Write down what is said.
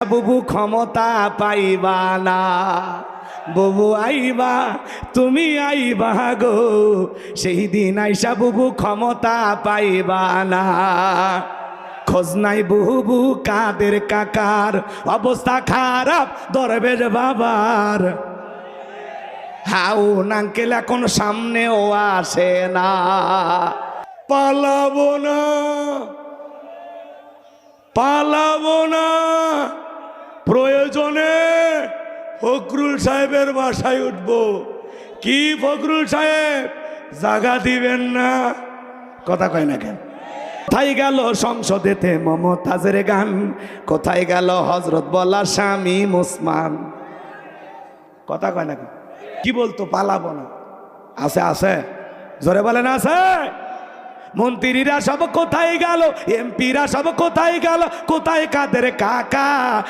বুবু ক্ষমতা পাইবা না। বুবু আইবা, তুমি আইবা গো। সেই দিন আইসা বুবু ক্ষমতা পাইবা না। খোঁজ নাই বুবু কাদের কাকার। অবস্থা খারাপ, দরবেশ বাবার। হাউ নাঙ্কেল এখন সামনেও আসে না। পালাবো না পালাবো না। ফখরুল সাহেবের বাসায় উঠব। কি ফখরুল সাহেব? জাগা দিবেন না। কথা কয় না কেন? কোথায় গেল সংসদেতে মমতাজের গান? কোথায় গেল হজরত বলা স্বামী মুসমান? কথা কয় না? কি বলতো, পালাবো না। আছে আছে। জোরে বলেন, আছে। মন্ত্রীরা সব কোথায় গেল? এমপিরা সব কোথায় গেল? কোথায় কাদের কাকা?